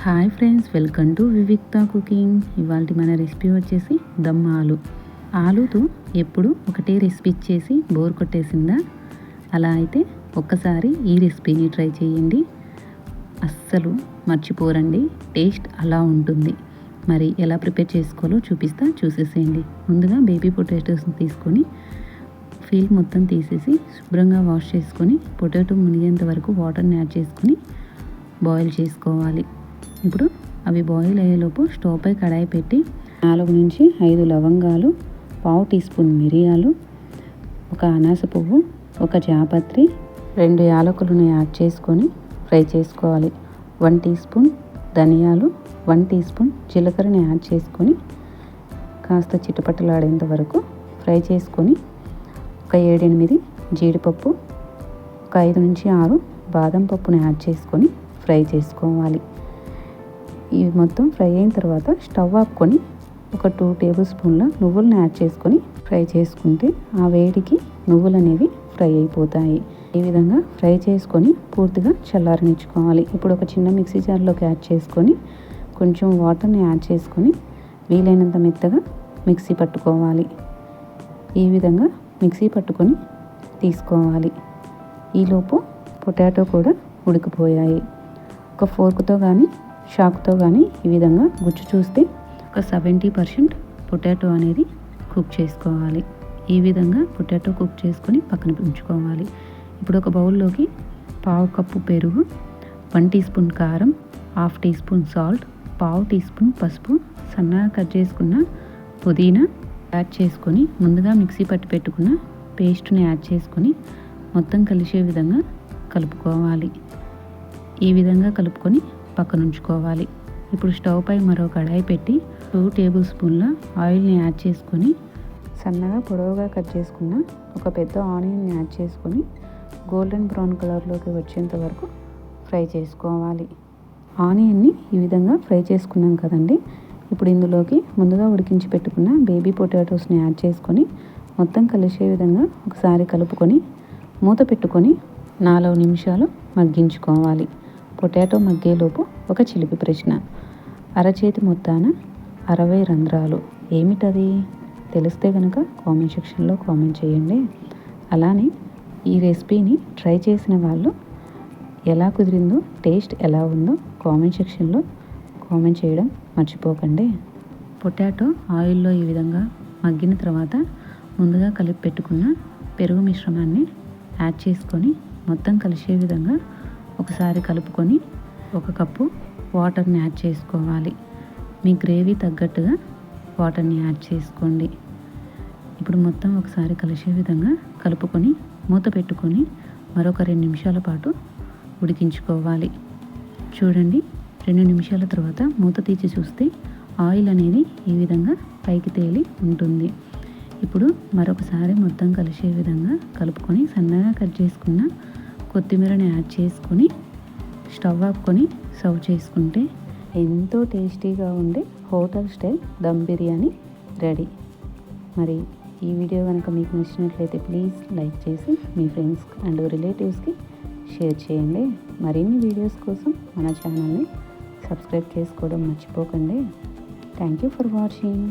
Hi friends welcome to Vivikta cooking. ఇవాళ మన recipe వచ్చేసి దమ్ ఆలు. ఆలుతో ఎప్పుడు ఒకటే రెసిపీ ఇచ్చేసి బోర్ కొట్టేసిందా? అలా అయితే ఒక్కసారి ఈ రెసిపీని ట్రై చేయండి. అస్సలు మర్చిపోరండి టేస్ట్ అలా ఉంటుంది. మరి ఎలా ప్రిపేర్ చేసుకోవాలో చూపిస్తా చూసేసేయండి. ముందుగా బేబీ పొటాటోస్ని తీసుకొని ఫీల్ మొత్తం తీసేసి శుభ్రంగా వాష్ చేసుకొని పొటాటో మునిగేంత వరకు వాటర్ని యాడ్ చేసుకొని బాయిల్ చేసుకోవాలి. ఇప్పుడు అవి బాయిల్ అయ్యేలోపు స్టవ్ పై కడాయి పెట్టి నాలుగు నుంచి ఐదు లవంగాలు పావు టీ స్పూన్ మిరియాలు ఒక అనాస పువ్వు ఒక జాపత్రి రెండు యాలకులను యాడ్ చేసుకొని ఫ్రై చేసుకోవాలి. వన్ టీ స్పూన్ ధనియాలు వన్ టీ స్పూన్ జీలకర్రని యాడ్ చేసుకొని కాస్త చిటపటలాడేంత వరకు ఫ్రై చేసుకొని ఒక ఏడెనిమిది జీడిపప్పు ఒక ఐదు నుంచి ఆరు బాదం పప్పుని యాడ్ చేసుకొని ఫ్రై చేసుకోవాలి. ఇవి మొత్తం ఫ్రై అయిన తర్వాత స్టవ్ ఆపుకొని ఒక టూ టేబుల్ స్పూన్ల నువ్వులను యాడ్ చేసుకొని ఫ్రై చేసుకుంటే ఆ వేడికి నువ్వులు అనేవి ఫ్రై అయిపోతాయి. ఈ విధంగా ఫ్రై చేసుకొని పూర్తిగా చల్లారనిచ్చుకోవాలి. ఇప్పుడు ఒక చిన్న మిక్సీ జార్లోకి యాడ్ చేసుకొని కొంచెం వాటర్ని యాడ్ చేసుకొని వీలైనంత మెత్తగా మిక్సీ పట్టుకోవాలి. ఈ విధంగా మిక్సీ పట్టుకొని తీసుకోవాలి. ఈలోపు పొటాటో కూడా ఉడికిపోయాయి. ఒక ఫోర్క్తో కానీ షాక్తో కానీ ఈ విధంగా గుజ్జు చూస్తే ఒక సెవెంటీ పర్సెంట్ పొటాటో అనేది కుక్ చేసుకోవాలి. ఈ విధంగా పొటాటో కుక్ చేసుకొని పక్కన ఉంచుకోవాలి. ఇప్పుడు ఒక బౌల్లోకి పావు కప్పు పెరుగు వన్ టీ స్పూన్ కారం హాఫ్ టీ స్పూన్ సాల్ట్ పావు టీ స్పూన్ పసుపు సన్నగా కట్ చేసుకున్న పుదీనా యాడ్ చేసుకొని ముందుగా మిక్సీ పట్టి పెట్టుకున్న పేస్ట్ని యాడ్ చేసుకొని మొత్తం కలిసే విధంగా కలుపుకోవాలి. ఈ విధంగా కలుపుకొని పక్కన ఉంచుకోవాలి ఇప్పుడు స్టవ్ పై మరో కడాయి పెట్టి టూ టేబుల్ స్పూన్ల ఆయిల్ని యాడ్ చేసుకొని సన్నగా పొడవుగా కట్ చేసుకున్న ఒక పెద్ద ఆనియన్ని యాడ్ చేసుకొని గోల్డెన్ బ్రౌన్ కలర్లోకి వచ్చేంత వరకు ఫ్రై చేసుకోవాలి. ఆనియన్ని ఈ విధంగా ఫ్రై చేసుకున్నాం కదండి. ఇప్పుడు ఇందులోకి ముందుగా ఉడికించి పెట్టుకున్న బేబీ పొటాటోస్ని యాడ్ చేసుకొని మొత్తం కలిసే విధంగా ఒకసారి కలుపుకొని మూత పెట్టుకొని నాలుగు నిమిషాలు మగ్గించుకోవాలి. పొటాటో మగ్గేలోపు ఒక చిలిపి ప్రశ్న. అరచేతి మొత్తాన అరవై రంధ్రాలు. ఏమిటది? తెలిస్తే కనుక కామెంట్ సెక్షన్లో కామెంట్ చేయండి. అలానే ఈ రెసిపీని ట్రై చేసిన వాళ్ళు ఎలా కుదిరిందో టేస్ట్ ఎలా ఉందో కామెంట్ సెక్షన్లో కామెంట్ చేయడం మర్చిపోకండి. పొటాటో ఆయిల్లో ఈ విధంగా మగ్గిన తర్వాత ముందుగా కలిపి పెట్టుకున్న పెరుగు మిశ్రమాన్ని యాడ్ చేసుకొని మొత్తం కలిసే విధంగా ఒకసారి కలుపుకొని ఒక కప్పు వాటర్ని యాడ్ చేసుకోవాలి. మీ గ్రేవీ తగ్గట్టుగా వాటర్ని యాడ్ చేసుకోండి. ఇప్పుడు మొత్తం ఒకసారి కలిసే విధంగా కలుపుకొని మూత పెట్టుకొని మరొక రెండు నిమిషాల పాటు ఉడికించుకోవాలి. చూడండి రెండు నిమిషాల తర్వాత మూత తీసి చూస్తే ఆయిల్ అనేది ఈ విధంగా పైకి తేలి ఉంటుంది. ఇప్పుడు మరొకసారి మొత్తం కలిసే విధంగా కలుపుకొని సన్నగా కట్ చేసుకున్న కొత్తిమీరని యాడ్ చేసుకొని స్టవ్ ఆపుకొని సర్వ్ చేసుకుంటే ఎంతో టేస్టీగా ఉండే hotel style dum biryani ready. మరి ఈ వీడియో కనుక మీకు నచ్చినట్లయితే ప్లీజ్ లైక్ చేసి మీ ఫ్రెండ్స్ అండ్ రిలేటివ్స్కి షేర్ చేయండి. మరిన్ని వీడియోస్ కోసం మన ఛానల్ని సబ్స్క్రైబ్ చేసుకోవడం మర్చిపోకండి. Thank you for watching.